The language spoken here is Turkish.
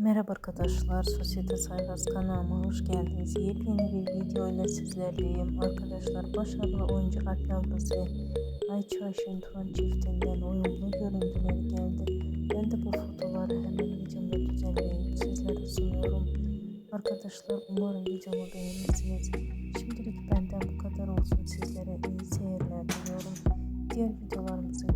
Merhaba arkadaşlar, Sosyete Sayfas kanalıma hoş geldiniz. Yepyeni bir video ile sizlerleyim. Arkadaşlar başarılı oyuncu Adnan Rıza, Ayça Ayşenturan çiftinden uyumlu görüntüler geldi. Ben de bu fotoğrafları hemen videomda düzenleyip sizlere sunuyorum. Arkadaşlar umarım videomu beğenirsiniz. Şimdilik benden bu kadar olsun. Sizlere iyi seyirler diliyorum. Diğer videolarımızı